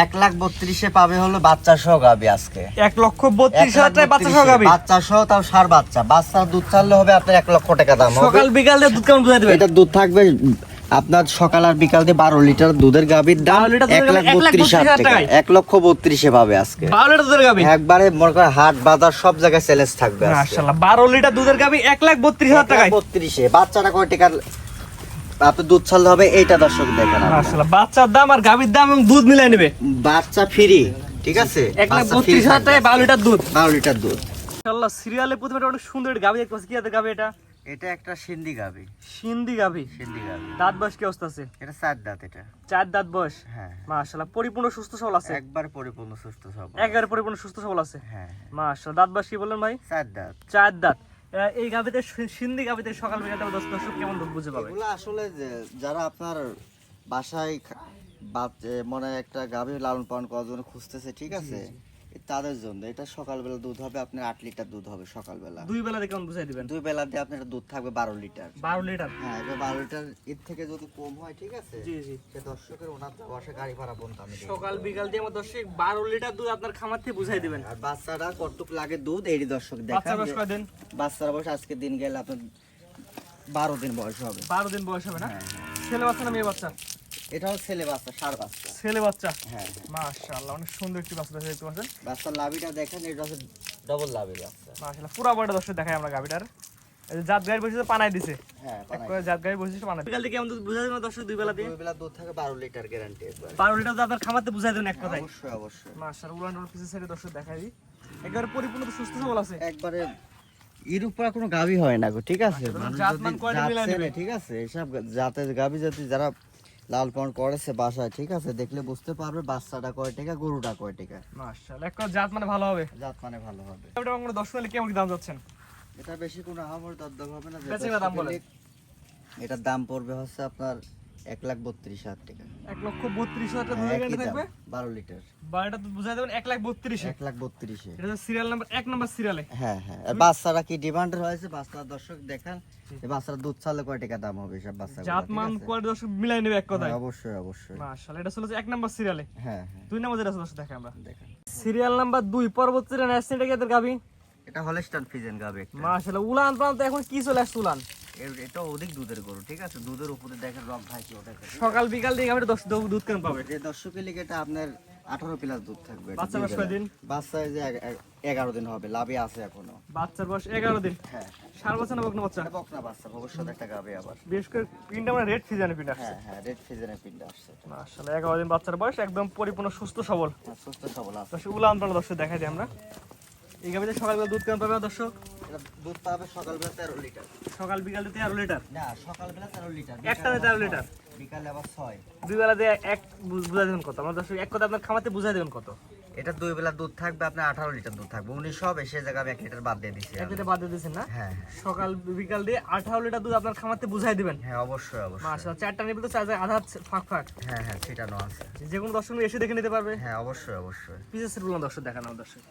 এক লাখ বত্রিশে পাবে হলো বাচ্চা সহ গাবি আজকে। এক লক্ষ বত্রিশ হাজার টাকায় বাচ্চা সহ গাবি? বাচ্চা সহ তাও সার বাচ্চা। বাচ্চার দুধ ছাড়লে হবে আপনার এক লক্ষ টাকা দাম। সকাল বিকাল দুধ কেমন বুঝাই দেবেন এটা দুধ থাকবে আপনার সকাল আর বিকাল দিয়ে বারো লিটার দুধের গাবির দাম এক লাখ গাভীর বত্রিশ হাজার টাকা এক লক্ষ বত্রিশে পাবে আজকে। বারো লিটার দুধের একবারে মনে করেন হাট বাজার সব জায়গায় চ্যালেঞ্জ থাকবে। মাশাআল্লাহ বারো লিটার দুধের গাবি এক লাখ বত্রিশ হাজার টাকায়। বত্রিশে। বাচ্চাটা কয় টাকার আপনার দুধ ছাড়লে হবে এইটা দর্শক দেখেন। মাশাআল্লাহ বাচ্চার দাম আর গাবির দাম এবং দুধ মিলাই নেবে। বাচ্চা ফ্রি ঠিক আছে? লাখ বাচ্চা বত্রিশ free হাজার টাকায় থাকবে। বারো লিটার দুধ। বারো লিটার দুধ। মাশাআল্লাহ সিরিয়ালে প্রথমে একটা অনেক সুন্দর দেখতে পাচ্ছি। কি গাবি এটা? এটা একটা সিন্ধি গাবি সিন্ধি সিন্ধি দাঁত বয়স কি অবস্থা আছে? এটা চার দাঁত এটা। চার দাঁত বয়স? হ্যাঁ। মাশাআল্লাহ পরিপূর্ণ সুস্থ সবল আছে? একবার পরিপূর্ণ সুস্থ সব একেবারে পরিপূর্ণ সুস্থ সবল আছে? হ্যাঁ। মাশাআল্লাহ দাঁত বয়স কি বললেন ভাই? চার দাঁত। চার দাঁত। এই গাভিতে সিন্ধি গাভিতে সকাল বিকালটা দশ দর্শক কেমন বুঝে পাবে? এগুলো আসলে যে যারা আপনার বাসায় মানে মনে হয় একটা গাভী লালন পালন করার জন্য খুঁজতেছে ঠিক আছে? তাদের জন্য। এটা সকালবেলা দুধ হবে আপনার আট লিটার দুধ হবে সকালবেলা। দুই বেলা কেমন বুঝাই দিবেন? দুই বেলা দিয়ে আপনার দুধ থাকবে বারো লিটার। বারো লিটার? হ্যাঁ এবার বারো লিটার এর থেকে যদি কম হয় ঠিক আছে? জি জি। সে দর্শকের ওনার বাসা গাড়ি ভাড়া পর্যন্ত আমি সকাল বিকাল দিয়ে আমার দর্শক বারো লিটার দুধ আপনার খামার থেকে বুঝাই দিবেন। আর বাচ্চারা কতটুক লাগে দুধ এই দর্শক কয়দিন বাচ্চারা বয়স আজকে দিন গেলে আপনার বারো দিন বয়স হবে। বারো দিন বয়স হবে না? হ্যাঁ, ছেলে বাচ্চা না মেয়ে বাচ্চা? এটা হচ্ছে ছেলে বাচ্চা সার বাচ্চা। ছেলে বাচ্চা? হ্যাঁ। মাশাআল্লাহ অনেক সুন্দর একটি বাচ্চা দেখতে পাচ্ছেন বাচ্চার লাভিটা দেখেন এটা হচ্ছে ডবল লাভের বাচ্চা। মাশাআল্লাহ পুরো বড় দর্শক দেখাই আমরা গাবিটার এই যে জাত বসেছে পানাই দিছে। হ্যাঁ জাত বসেছে পানাই বিকাল থেকে দুধ বুঝাই দেবেন দর্শক দুই বেলা দিয়ে দুই বেলা দুধ থাকে বারো লিটার গ্যারান্টি একবার। বারো লিটার দুধ আপনার খামারতে বুঝাই দেবেন এক কথায়। অবশ্যই অবশ্যই। মাশাআল্লাহ উলান উলান পিছের সাইডে দর্শক দেখাই দিই। একবারে পরিপূর্ণ তো সুস্থ সবল আছে। একবারে এর উপর কোনো গাভী হয় না গো ঠিক আছে? জাত জাত মিলাই? ঠিক আছে? এসব জাতের গাভী যদি যারা লাল পান করেছে বাসায় ঠিক আছে? দেখলে বুঝতে পারবে বাচ্চাটা কয় টাকা গরুটা কয় টাকা। মাশাআল্লাহ এক জাত মানে ভালো হবে। জাত মানে ভালো হবে। এটা আমরা দর্শক নিলে কেমন কি দাম যাচ্ছেন? এটা বেশি কোনো আহামর দরদাম হবে না কেনা দাম বলে? এটার দাম পড়বে হচ্ছে আপনার এক লাখ বত্রিশ হাজার টাকা। এক লক্ষ বত্রিশ হাজার টাকা হ্যাঁ, থাকবে বারো লিটার। বারোটা দুধ বুঝাই দেবেন এক লাখ বত্রিশে। এক লাখ বত্রিশে। এটা সিরিয়াল নাম্বার এক নাম্বার সিরিয়ালে হ্যাঁ হ্যাঁ। বাচ্চারা কি ডিমান্ড হয়েছে? বাচ্চারা দর্শক দেখান। বাচ্চারা দুধ ছাড়লে কয় টাকা দাম হবে সব বাচ্চা জাত মান কোয়ালিটি দর্শক মিলাই নেবে এক কথায়? অবশ্যই অবশ্যই। মাশাআল্লাহ এটা হচ্ছে এক নাম্বার সিরিয়ালে হ্যাঁ হ্যাঁ। দুই নাম্বার যেটা দেখে আমরা। দেখেন। সিরিয়াল নাম্বার দুই পরবর্তী ন্যাশনাল গেদের গাবি। এটা হলস্টান ফিজেন গাবে একটা। মাশাআল্লাহ উলান প্রান্ত এখন কি চলে আসছে উলান? এটা অধিক দুধের গরু ঠিক আছে? দুধের উপরে দেখেন রক ভাই কি ওটা সকাল বিকাল দিয়ে গাবিটা দশ দু- দুধ কেন পাবে? যে দর্শকের লিগে এটা আপনার আঠারো প্লাস দুধ থাকবে বাচ্চা বয়স। কয়দিন? বাচ্চা যে এগ- এগ- এগারো দিন হবে লাভে আছে এখনও। বাচ্চার বয়স এগারো দিন? হ্যাঁ। সার বছর না বকনা বাচ্চা? বকনা বাচ্চা ভবিষ্যৎ একটা গাবে আবার। বিশেষ করে পিনটা মানে রেড ফিজানে পিনটা হ্যাঁ হ্যাঁ রেড ফিজেনের পিন্ডা আসছে। মাশাআল্লাহ এগারো দিন বাচ্চার বয়স একদম পরিপূর্ণ সুস্থ সবল। হ্যাঁ, সুস্থ সবল আছে। উলান প্রান্ত দর্শক দেখাই দিই আমরা। এই গাবিতে সকালবেলা দুধ কেমন পাবে দর্শক? দুধ পাবে সকালবেলা তেরো লিটার। সকাল বিকাল তেরো লিটার? না সকালবেলা তেরো লিটার। তেরো লিটার? বিকালে আবার ছয়। দুই এক দেবেন কত? আমার দর্শক এক কথা আপনার খামাতে বুঝাই দেবেন কত? এটা দুই বেলা দুধ থাকবে আপনার আঠারো লিটার দুধ থাকবে। উনিশ হবে সে জায়গায় আমি এক লিটার বাদ দিয়ে দিচ্ছি এক লিটার বাদ দিয়ে দিয়েছেন না? হ্যাঁ সকাল বিকাল দিয়ে আঠারো লিটার দুধ আপনার খামাতে বুঝাই দিবেন? হ্যাঁ অবশ্যই অবশ্যই। মাসা চারটা নিবে তো চার আধা ফাঁক ফাঁক। হ্যাঁ হ্যাঁ সেটানো আছে যে কোনো দর্শক এসে দেখে নিতে পারবে। হ্যাঁ অবশ্যই অবশ্যই। সেট বললাম দর্শক দেখানো দর্শক।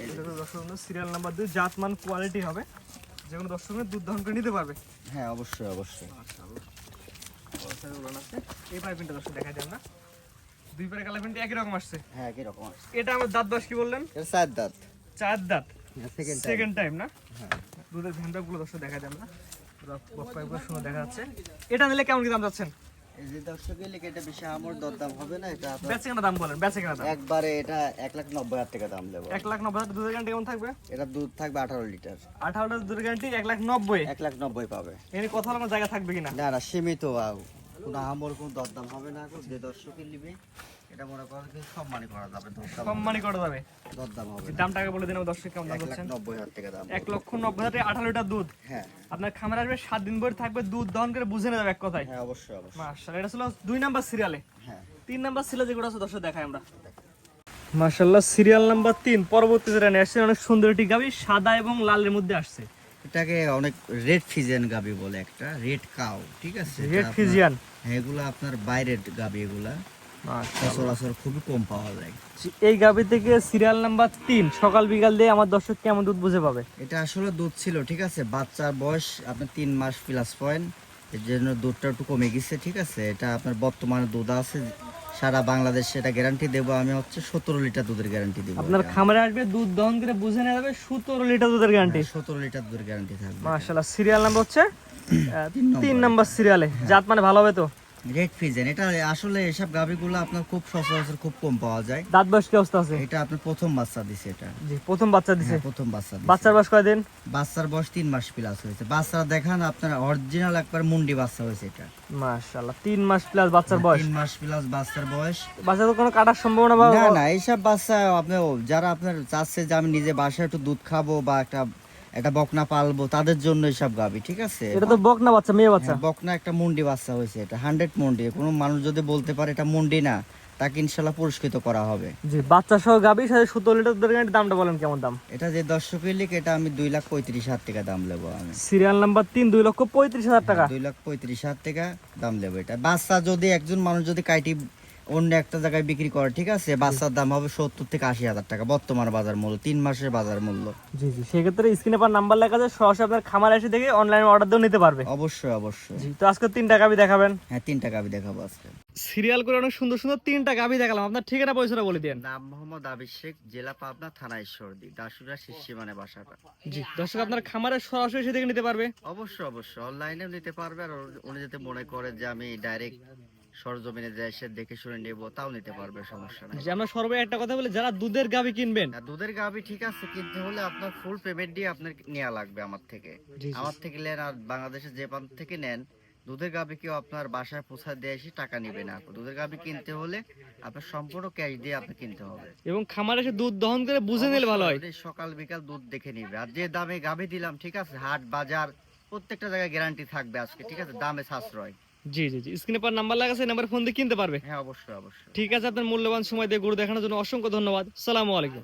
এই যে দর্শক সিরিয়াল নাম্বার দুই জাতমান কোয়ালিটি হবে। যে কোনো দর্শক দুধ দহন করে নিতে পারবে। হ্যাঁ অবশ্যই অবশ্যই। এই পাইপিনটা দর্শক দেখা যায় না। দুই পারে কালার প্রিন্ট একই রকম আসছে। হ্যাঁ এটা আমার দাঁত কি বললেন? এটা চার দাঁত। চার দাঁত। সেকেন্ড সেকেন্ড টাইম না? হ্যাঁ। দুধের ভ্যানটা গুলো দর্শক দেখা যায় সুন্দর দেখা যাচ্ছে। এটা নিলে কেমন কি দাম যাচ্ছেন? এই যে দর্শকের লিগে এটা বেশি আমর দরদাম হবে না এটা বেচে কেনা দাম বলেন বেচে কেনা দাম। একবারে এটা এক লাখ নব্বই হাজার টাকা দাম দেবো। এক লাখ নব্বই হাজার দুধের গ্যারান্টি কেমন থাকবে? এটা দুধ থাকবে আঠারো লিটার। আঠারোটা দুধের গ্যারান্টি এক লাখ নব্বই। এক লাখ নব্বই পাবে। এর কথা জায়গা থাকবে কিনা? না না সীমিত। কোনো আমর কোনো দরদাম হবে না। যে নিবে এটা মনে করেন কি সম্মানই করা যাবে সম্মানই করে যাবে। দরদাম হবে না। বলে দিন দর্শক কেমন দাম এক লাখ হাজার টাকা দাম। এক লক্ষ নব্বই হাজার টাকা আঠারো লিটার দুধ। হ্যাঁ। আপনার খামার আসবে সাত দিন ভরে থাকবে দুধ দহন করে বুঝে নেবে এক কথায়। হ্যাঁ অবশ্যই এটা ছিল দুই নাম্বার সিরিয়ালে। হ্যাঁ। তিন নাম্বার যেগুলো আছে দর্শক দেখাই আমরা। সিরিয়াল নাম্বার তিন পরবর্তী যেটা নিয়ে আসছে অনেক সুন্দর একটি গাবি সাদা এবং লালের মধ্যে আসছে। এটাকে অনেক রেড ফিজেন গাবি বলে একটা রেড কাউ ঠিক আছে? রেড ফিজিয়ান হ্যাঁ, এগুলো আপনার বাইরের গাবি এগুলা। সচরাচর খুবই কম পাওয়া যায়। এই গাবি থেকে সিরিয়াল নাম্বার তিন সকাল বিকাল দিয়ে আমার দর্শক কেমন দুধ বুঝে পাবে? এটা আসলে দুধ ছিল ঠিক আছে? বাচ্চার বয়স আপনার তিন মাস প্লাস পয়েন্ট এর জন্য দুধটা একটু কমে গেছে ঠিক আছে? এটা আপনার বর্তমানে দুধ আছে সারা বাংলাদেশ সেটা গ্যারান্টি দেবো আমি হচ্ছে সতেরো লিটার দুধের গ্যারান্টি দেবো আপনার খামারে আসবে দুধ দহন করে বুঝে নেওয়া যাবে সতেরো লিটার দুধের গ্যারান্টি সতেরো লিটার দুধের গ্যারান্টি থাকবে মাশাল্লাহ সিরিয়াল নাম্বার হচ্ছে আহ, তিন নম্বর। তিন নাম্বার সিরিয়ালে জাত মানে ভালো হবে তো? রেড ফিজেন এটা আসলে এসব গাভিগুলো আপনার খুব সচরাচর খুব কম পাওয়া যায়। দাঁত বয়স কি অবস্থা আছে? এটা আপনার প্রথম বাচ্চা দিছে এটা। জি প্রথম বাচ্চা দিছে। হ্যাঁ, প্রথম বাচ্চা দিছে। বাচ্চার বয়স কয়দিন? বাচ্চার বয়স মাস প্লাস হয়েছে। বাচ্চারা দেখান আপনার অরিজিনাল একবার মুন্ডি বাচ্চা হয়েছে এটা। মাশাল্লাহ তিন মাস প্লাস বাচ্চার বয়স। তিন মাস প্লাস বাচ্চার বয়স। বাচ্চা তো কোনো কাটার সম্ভাবনা বা না না এইসব বাচ্চা আপনি যারা আপনার চাচ্ছে যে আমি নিজে বাসায় একটু দুধ খাব বা একটা একটা বকনা পালবো তাদের জন্য এইসব গাবি ঠিক আছে? এটা তো বক না বাচ্চা মেয়ে বাচ্চা? হ্যাঁ, বকনা একটা মুন্ডি বাচ্চা হয়েছে এটা হান্ড্রেড মুন্ডি। কোনো মানুষ যদি বলতে পারে এটা মুন্ডি না তাকে ইনশাল্লাহ পুরস্কৃত করা হবে। জি বাচ্চা সহ গাবি সাথে লিটার দুধের দামটা বলেন কেমন দাম? এটা যে দর্শক লিখ এটা আমি দুই লাখ পঁয়ত্রিশ হাজার টাকা দাম নেব আমি। সিরিয়াল নাম্বার তিন দুই লক্ষ পঁয়ত্রিশ হাজার টাকা। দুই লাখ পঁয়ত্রিশ হাজার টাকা দাম নেব এটা। বাচ্চা যদি একজন মানুষ যদি কাইটি অন্য একটা জায়গায় বিক্রি করে ঠিক আছে? বাচ্চার দাম হবে সত্তর থেকে আশি হাজার টাকা বর্তমান বাজার মূল্য তিন মাসের বাজার মূল্য। জি জি। সেক্ষেত্রে স্ক্রিনে পার নাম্বার লেখা আছে সরাসরি আপনার খামার এসে দেখে অনলাইনে অর্ডার দিয়েও নিতে পারবে। অবশ্যই অবশ্যই। জি তো আজকে তিনটা গাবি দেখাবেন? হ্যাঁ তিনটা গাবি দেখাবো আজকে। সিরিয়াল করে অনেক সুন্দর সুন্দর তিনটা গাবি দেখালাম। আপনার ঠিকানা পয়সাটা বলে দেন। নাম মোহাম্মদ শেখ জেলা পাবনা থানা ঈশ্বরদী দাসুরা শিষ্যি মানে বাসাটা জি দর্শক আপনার খামারে সরাসরি এসে দেখে নিতে পারবে। অবশ্যই অবশ্যই। অনলাইনেও নিতে পারবে আর উনি যদি মনে করে যে আমি ডাইরেক্ট সরজমিনে যে এসে দেখে শুনে নেব তাও নিতে পারবে সমস্যা নাই। আমরা সর্বে একটা কথা বলি যারা দুধের গাবি কিনবেন। দুধের গাভি ঠিক আছে কিনতে হলে আপনার ফুল পেমেন্ট দিয়ে আপনার নেওয়া লাগবে আমার থেকে। আমার থেকে নেন আর বাংলাদেশে যে প্রান্ত থেকে নেন দুধের গাভি কেউ আপনার বাসায় পৌঁছায় দিয়ে এসে টাকা নিবে না। দুধের গাভি কিনতে হলে আপনার সম্পূর্ণ ক্যাশ দিয়ে আপনার কিনতে হবে। এবং খামারে এসে দুধ দহন করে বুঝে নিলে ভালো হয়। সকাল বিকাল দুধ দেখে নিবে। আর যে দামে গাভি দিলাম ঠিক আছে হাট বাজার প্রত্যেকটা জায়গায় গ্যারান্টি থাকবে আজকে ঠিক আছে দামে সাশ্রয়। জি জি জি। স্ক্রিনে পর নাম্বার লাগা আছে নাম্বার ফোন দিয়ে কিনতে পারবে। হ্যাঁ অবশ্যই অবশ্যই। ঠিক আছে আপনার মূল্যবান সময় দিয়ে গুরু দেখানোর জন্য অসংখ্য ধন্যবাদ। সালামু আলাইকুম।